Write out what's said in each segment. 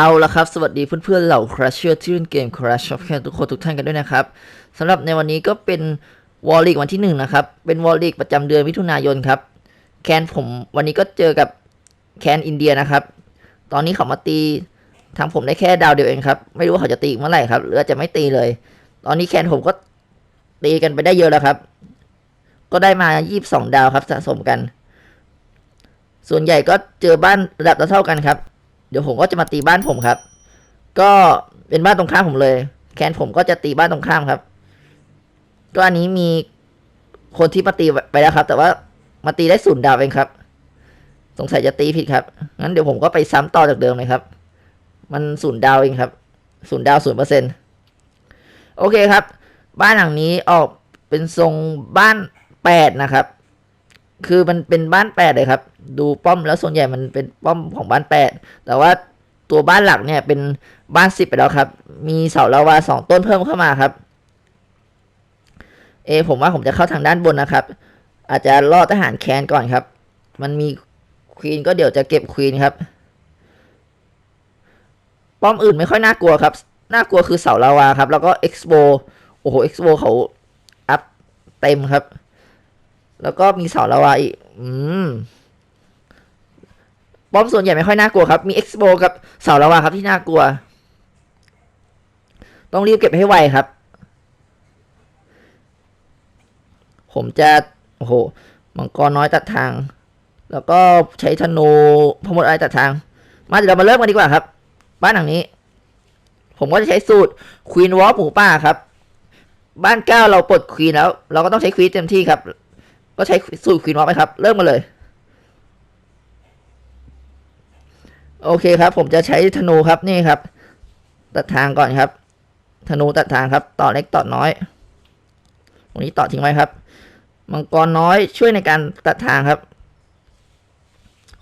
เอาละครับ สวัสดีเพื่อนๆเหล่า Crusher ที่เล่นเกม Crush of Can ทุกคนทุกท่านกันด้วยนะครับสำหรับในวันนี้ก็เป็นวอลลีกวันที่หนึ่งนะครับ เป็นวอลลีกประจำเดือนมิถุนายนครับ แคนผมวันนี้ก็เจอกับแคนอินเดียนะครับ ตอนนี้เขามาตีทางผมได้แค่ดาวเดียวเองครับ ไม่รู้ว่าเขาจะตีเมื่อไหร่ครับ หรือจะไม่ตีเลย ตอนนี้แคนผมก็ตีกันไปได้เยอะแล้วครับ ก็ได้มา 22 ดาวครับสะสมกัน ส่วนใหญ่ก็เจอบ้านระดับเท่ากันครับ เดี๋ยวผมก็จะมาตีบ้านผมครับ ก็เป็นบ้านตรงข้ามผมเลย แคนผมก็จะตีบ้านตรงข้ามครับ ก็อันนี้มีคนที่มาตีไปแล้วครับ แต่ว่ามาตีได้ศูนย์ดาวเองครับ สงสัยจะตีผิดครับ งั้นเดี๋ยวผมก็ไปซ้ำต่อจากเดิมเลยครับ มันศูนย์ดาวเองครับ ศูนย์ดาวศูนย์เปอร์เซ็นโอเคครับ บ้านหลังนี้ออกเป็นทรงบ้านแปดนะครับ คือมันเป็นบ้านแปดเลยครับ ดูป้อมแล้วส่วนใหญ่มันเป็นป้อมของบ้านแปดแต่ว่าตัวบ้านหลักเนี่ยเป็นบ้านสิบไปแล้วครับ มีเสาลาวาสองต้นเพิ่มเข้ามาครับ เอ ผมว่าผมจะเข้าทางด้านบนนะครับ อาจจะล่อทหารแคนก่อนครับ มันมีควีนก็เดี๋ยวจะเก็บควีนครับ ป้อมอื่นไม่ค่อยน่ากลัวครับ น่ากลัวคือเสาลาวาครับ แล้วก็เอ็กซ์โบโอ้โหเอ็กซ์โบเขาอัพเต็มครับ แล้วก็มีเสาลาวาอีก อืมป้อมส่วนใหญ่ไม่ค่อยน่ากลัวครับ มีเอ็กซ์โบกับเสาลาวาครับที่น่ากลัว ต้องรีบเก็บให้ไวครับ ผมจะโอ้โหมังกรน้อยตัดทาง แล้วก็ใช้ธนูพมดอะไรตัดทาง มาเดี๋ยวเรามาเริ่มกันดีกว่าครับ บ้านหลังนี้ ผมก็จะใช้สูตรควีนวอลหมูป่าครับ บ้านเก้าเราปลดควีนแล้ว เราก็ต้องใช้ควีนเต็มที่ครับ ก็ใช้สูตรควีนวอลไปครับ เริ่มมาเลย โอเคครับ ผมจะใช้ธนูครับนี่ครับ ตัดทางก่อนครับ ธนูตัดทางครับ ต่อเล็กต่อน้อย ตรงนี้ต่อทิ้งไว้ครับ มังกรน้อยช่วยในการตัดทางครับ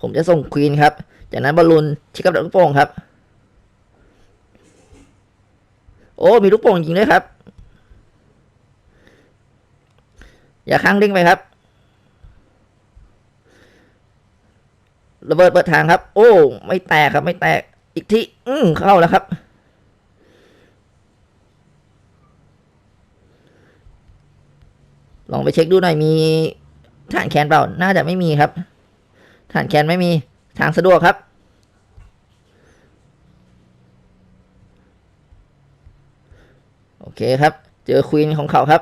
ผมจะส่งควีนครับ จากนั้นบอลลูนชิกับลูกโป่งครับ โอ้ มีลูกโป่งจริงด้วยครับอย่าค้างเด้งไปครับ ระเบิดเปิดทางครับ โอ้ ไม่แตกครับ ไม่แตก อีกที่อืมเข้าแล้วครับ ลองไปเช็คดูหน่อยมีฐานแคนเปล่า น่าจะไม่มีครับ ฐานแคนไม่มี ทางสะดวกครับ โอเคครับ เจอควีนของเขาครับ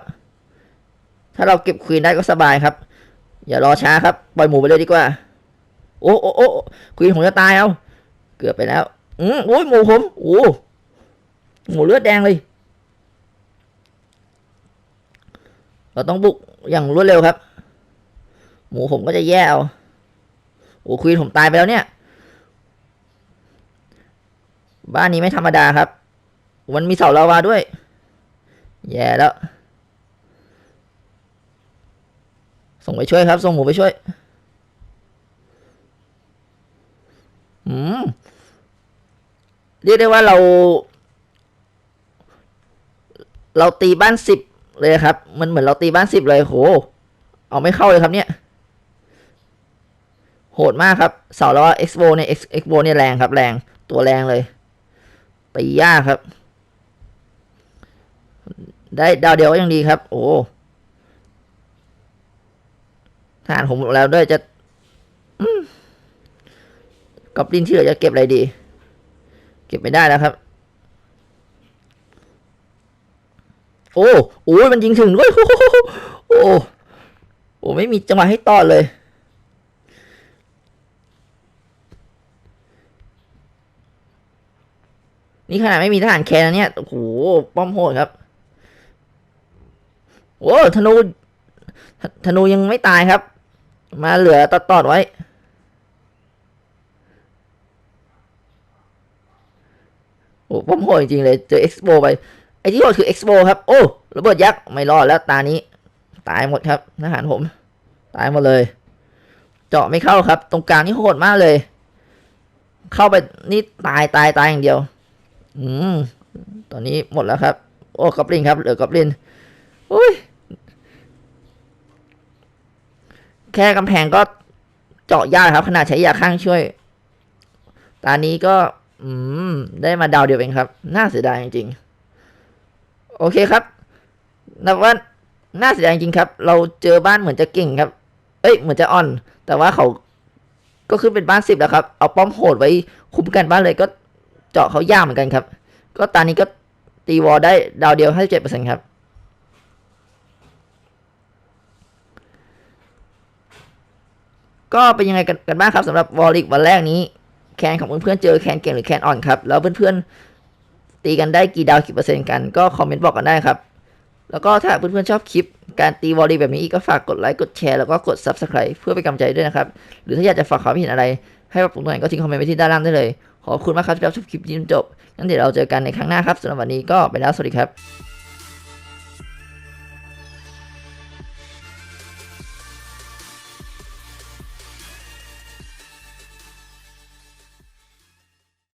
ถ้าเราเก็บควีนได้ก็สบายครับ อย่ารอช้าครับ ปล่อยหมูไปเลยดีกว่า โอ้โอ้โอ้ควีนผมจะตายเอาเกือบไปแล้วอืมโอ้ยหมูผมโอ้หมูเลือดแดงเลย เราต้องบุกอย่างรวดเร็วครับ หมูผมก็จะแย่เอาโอ้ควีนผมตายไปแล้วเนี่ย บ้านนี้ไม่ธรรมดาครับ มันมีเสาลาวาด้วย แย่แล้ว ส่งไปช่วยครับ ส่งหมูไปช่วย อืม เรียกได้ว่าเรา เราตีบ้านสิบเลยครับ มันเหมือนเราตีบ้านสิบเลยโห เอาไม่เข้าเลยครับเนี่ย โหดมากครับ เสาแล้วเอ็กซ์โบเนี่ยเอ็กซ์โบเนี่ยแรงครับ แรง ตัวแรงเลยตียากครับ ได้ดาวเดียวก็ยังดีครับ โอ้ทหารผมหมดแล้วด้วยจะ กอบลินที่เหลือจะเก็บอะไรดี เก็บไม่ได้แล้วครับ โอ้โอ้ยมันยิงถึงด้วยโอ้โอ้โอ้ไม่มีจังหวะให้ต่อเลย นี่ขนาดไม่มีทหารแคนนะเนี่ยโอ้โหป้อมโหดครับโอ้ธนูธนูยังไม่ตายครับ มาเหลือตอดไว้ โอ้ป้อมโหดจริงเลยเจอเอ็กซ์โบไปไอ้ที่โหดคือเอ็กซ์โบครับ โอ้ระเบิดยักษ์ไม่รอดแล้วตานี้ ตายหมดครับทหารผม ตายหมดเลย เจาะไม่เข้าครับ ตรงกลางนี่โหดมากเลย เข้าไปนี่ตายตายตายอย่างเดียว อืมตอนนี้หมดแล้วครับ โอ้กอบลินครับเหลือกอบลินอุ้ยแค่กำแพงก็เจาะยากครับ ขนาดใช้ยาข้างช่วย ตอนนี้ก็ อืม ได้มาดาวเดียวเองครับ น่าเสียดายจริงๆ โอเคครับ นับว่า น่าเสียดายจริงครับ เราเจอบ้านเหมือนจะเก่งครับ เอ้ย เหมือนจะอ่อน แต่ว่าเขา ก็ขึ้นเป็นบ้านสิบแล้วครับ เอาป้อมโหดไว้คุ้มกันบ้านเลยก็เจาะเขายากเหมือนกันครับ ก็ตอนนี้ก็ตีวอลได้ดาวเดียวห้าเจ็ดเปอร์เซ็นครับ ก็เป็นยังไงกันกันบ้างครับสำหรับวอลลิกวันแรกนี้ แคนของเพื่อนๆเจอแคนเก่งหรือแคนอ่อนครับ แล้วเพื่อนๆตีกันได้กี่ดาวกี่เปอร์เซ็นต์กันก็คอมเมนต์บอกกันได้ครับ แล้วก็ถ้าเพื่อนๆชอบคลิป การตีวอลลีแบบนี้อีกก็ฝากกดไลค์กดแชร์แล้วก็กด Subscribe เพื่อเป็นกำลังใจด้วยนะครับ หรือถ้าอยากจะฝากความคิเห็นอะไร ให้ปรับปรุงตรงไหนก็ทิ้งคอมเมนต์ไว้ที่ด้านล่างได้เลย ขอบคุณมากครับที่รับชมคลิปนี้จนจบงั้นเดี๋ยวเราเจอกันในครั้งหน้าครับสำหรับวันนี้ก็ไปแล้วสวัสดีครับ